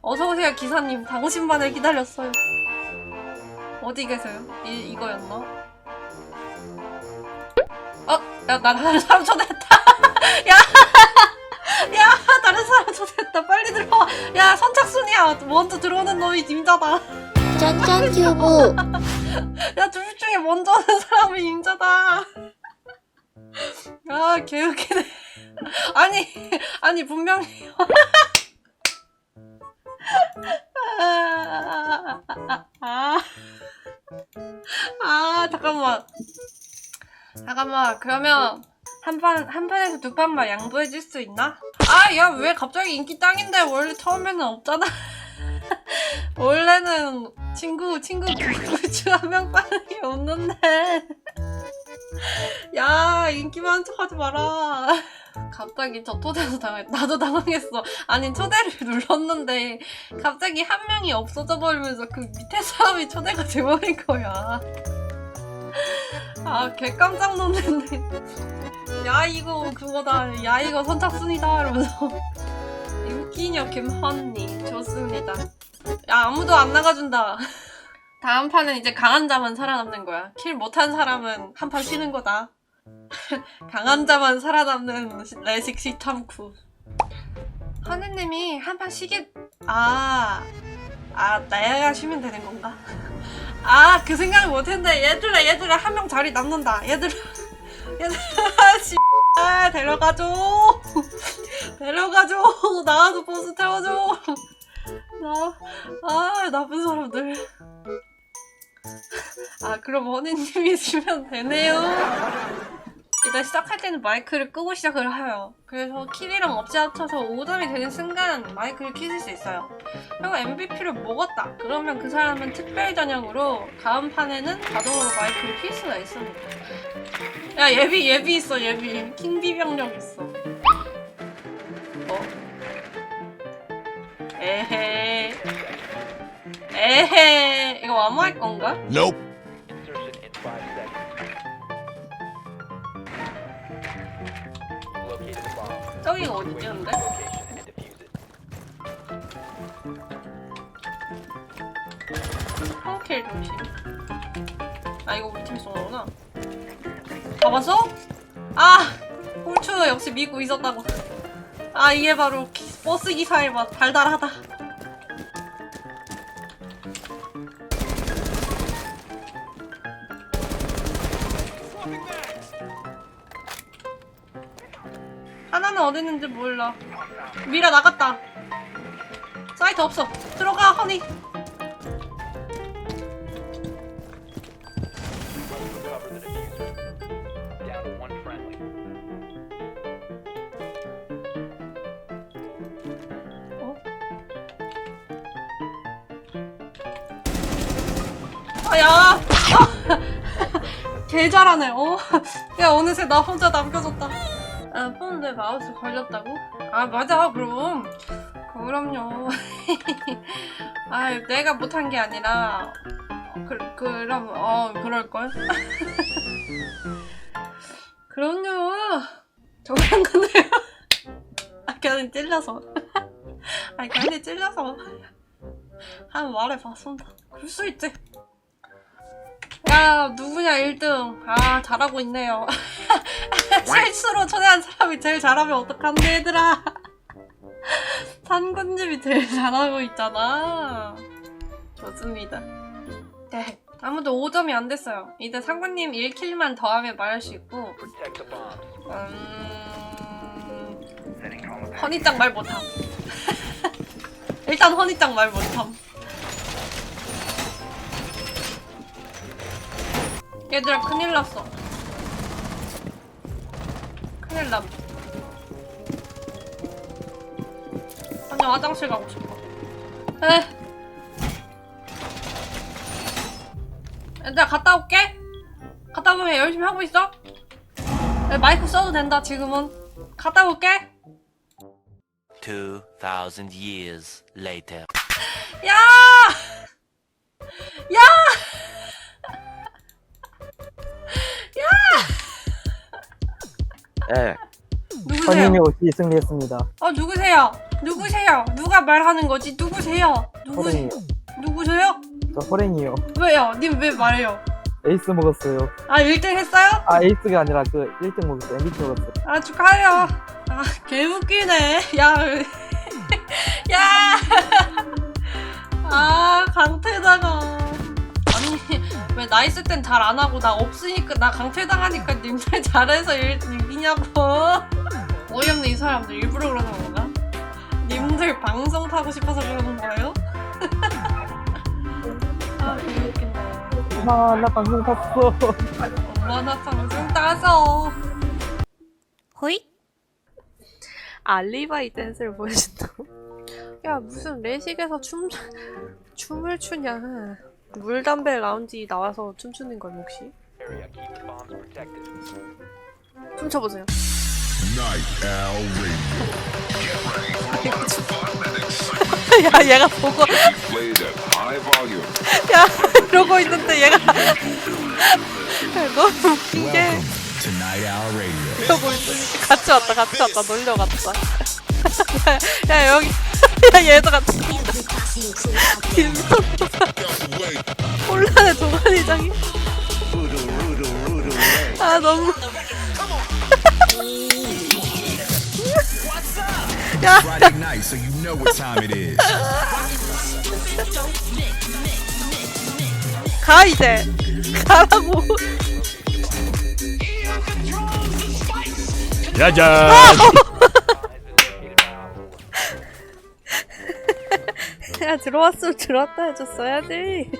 어서오세요, 기사님. 당신만을 기다렸어요. 어디 계세요? 이, 이거였나? 어? 야, 나 다른 사람 초대했다. 야! 야, 다른 사람 초대했다. 빨리 들어와. 야, 선착순이야. 먼저 들어오는 놈이 임자다. 짠짠 튜브 야, 둘 중에 먼저 오는 사람이 임자다. 아, 개웃기네. 아니, 아니, 분명히. 아, 아, 아, 잠깐만. 잠깐만, 그러면 한 판, 한 판에서 두 판만 양보해 줄 수 있나? 아, 야, 왜 갑자기 인기 땅인데 원래 처음에는 없잖아. 원래는 친구, 친구 굿즈 한 명밖에 없는데. 야, 인기 많은 척 하지 마라. 갑자기 저 초대해서 당했, 나도 당황했어. 아니, 초대를 눌렀는데, 갑자기 한 명이 없어져 버리면서 그 밑에 사람이 초대가 돼버린 거야. 아, 개 깜짝 놀랐네. 야, 이거 그거다. 야, 이거 선착순이다. 이러면서. 인기녀 김헌니. 좋습니다. 야, 아무도 안 나가준다. 다음 판은 이제 강한 자만 살아남는 거야. 킬 못한 사람은 한 판 쉬는 거다. 강한 자만 살아남는 레식 시탐쿠. 하느님이 한판 쉬게, 아, 아, 내가 쉬면 되는 건가? 아, 그 생각을 못했는데, 얘들아, 얘들아, 한 명 자리 남는다. 얘들아, 얘들아, 씨, 아, 데려가줘. 데려가줘. 나와서 버스 태워줘. 나, 아, 나쁜 사람들. 아, 그럼 원희님이 주면 되네요. 일단 시작할 때는 마이크를 끄고 시작을 해요. 그래서 킬이랑 업체 합쳐서 5점이 되는 순간 마이크를 켜실 수 있어요. 그리고 MVP를 먹었다. 그러면 그 사람은 특별 전형으로 다음 판에는 자동으로 마이크를 킬 수가 있습니다. 야, 예비, 예비 있어, 예비. 킹비병력 있어. 어? 에헤. 에헤. 이거 암호할 건가? Nope. Insertion in five seconds. Located a bomb. 저기가 어디지, 근데? Location and defuse it. 파워킬 조심. 아, 이거 우리 팀 쏘는 거구나. 잡았어? 아! 홀추 역시 믿고 있었다고. 아, 이게 바로 기- 버스 기사의 맛. 달달하다. 하나는 어디 있는지 몰라. 미라 나갔다. 사이트 없어. 들어가, 허니. Must recover the diffuser. Down to one friendly. 아, 야! 아! 개 잘하네, 어? 야, 어느새 나 혼자 남겨졌다. 아, 폰데 마우스 걸렸다고? 아, 맞아, 그럼. 그럼요. 아, 내가 못한 게 아니라, 어, 그, 그럼, 어, 그럴걸? 그럼요. 저만 건데요. 아, 괜히 찔려서. 아, 괜히 찔려서. 한 말해봤습니다. 그럴 수 있지. 야, 누구냐, 1등. 아, 잘하고 있네요. 실수로 초대한 사람이 제일 잘하면 어떡한데, 얘들아. 산군집이 제일 잘하고 있잖아. 좋습니다. 네. 아무도 5점이 안 됐어요. 이제 상군님 1킬만 더 하면 말할 수 있고. 음... 허니짱 말 못함. 일단 허니짱 말 못함. 얘들아 큰일 났어. 큰일 남. 아니 화장실 가고 싶어. 에. 얘들아 갔다 올게. 갔다 오면 열심히 하고 있어. 에, 마이크 써도 된다 지금은. 갔다 올게. 2,000 years later. 야! 야! 예, 누구세요? 누구세요? 선임이 옷이 승리했습니다. 어 누구세요? 누구세요? 누가 말하는 거지? 누구세요? 누구 호랭이요. 누구세요? 저 호랭이요. 왜요? 님 왜 말해요? 에이스 먹었어요. 아 1등 했어요? 아 에이스가 아니라 그 1등 먹었어요. MVP 먹었어요. 아 축하해요. 아 개웃기네. 야, 야. 아 강퇴당하. 왜 나 있을 땐 잘 안 하고 나 없으니까 나 강퇴당하니까 님들 잘해서 일 이기냐고. 어이없네 이 사람들 일부러 그러는 건가? 님들 방송 타고 싶어서 그러는 거예요? 아 개웃긴다. 아, 나 방송 탔어. 엄마나 방송 따서. 호잇 알리바이 댄스를 보여준다고? 야 무슨 레식에서 춤 춤을 추냐? 물담배 라운지 나와서 춤추는 건 혹시? 춤춰보세요. 야 얘가 보고. 야 이러고 있는데 얘가 야, 너무 웃긴 게. 이러고 있으니까 같이 왔다 같이 왔다 놀려갔다. 야, 야 여기 야 얘도 같이 혼란의 동안이장이 아 너무 야 Friday night, so you know what time it is. 가 이제 가라고 짜잔! 야 들어왔으면 들어왔다 해줬어야지.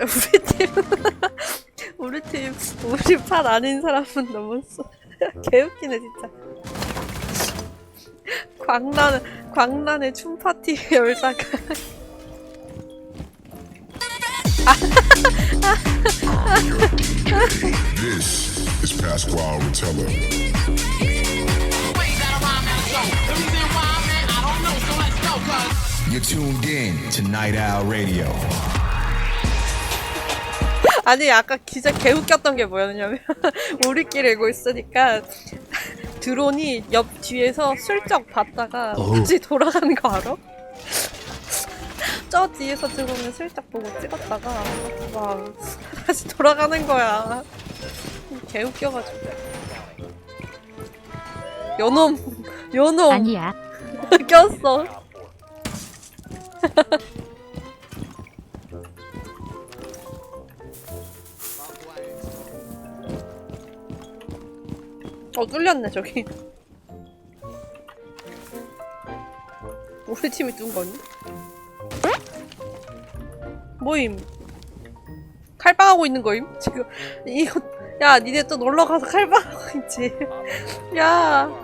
우리 팀 우리 팀 우리 판 아닌 사람은 넘었어. 개웃기네 진짜. 광란 광란의 춤 파티 열다가. This is Pasquale Rotella. You're tuned in to Night Owl Radio. 아니 아까 진짜 개웃겼던 게 뭐였냐면 우리끼리 이고 있으니까 드론이 옆 뒤에서 슬쩍 봤다가 다시 돌아가는 거 알아? 저 뒤에서 드론을 슬쩍 보고 찍었다가 막 다시 돌아가는 거야. 개웃겨가지고. 요놈 요놈 아니야. 꼈어 어 뚫렸네 저기 우리 팀이 뚫은 거니? 뭐임? 칼빵하고 있는 거임? 지금 이거 야 니네 또 놀러 가서 칼빵하고 있지 야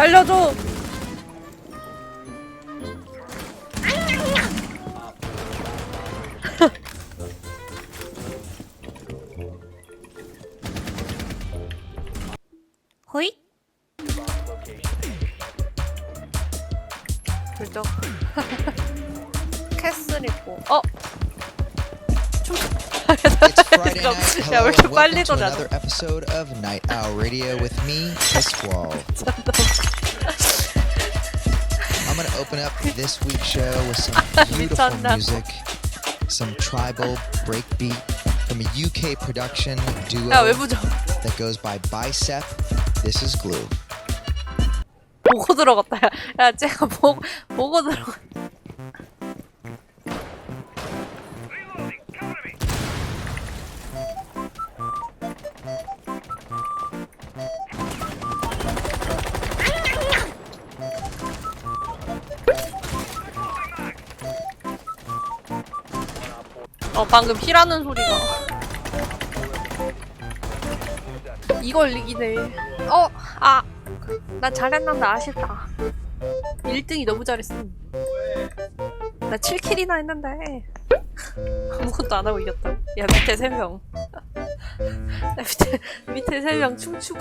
살려줘 호잇 불적 캐슬 있고 어? 춤 It's Friday night. 야, Hello 왜 이렇게 and 빨리 welcome to 돌아가? another episode of Night Owl Radio with me, Pasquale. I'm gonna open up this week's show with some beautiful 미쳤나? music, some tribal breakbeat from a UK production duo 야 왜 부져 that goes by Bicep. This is Glue. 보고 들어갔다 야, 야 쟤가 보고 보고 들어갔 어 방금 피라는 소리가. 이걸 이기네. 어! 아! 나 아쉽다. 1등이 너무 잘했음. 나 7킬이나 했는데. 아무것도 안 하고 이겼다. 야 밑에 3명. 야 밑에 밑에 3명 춤추고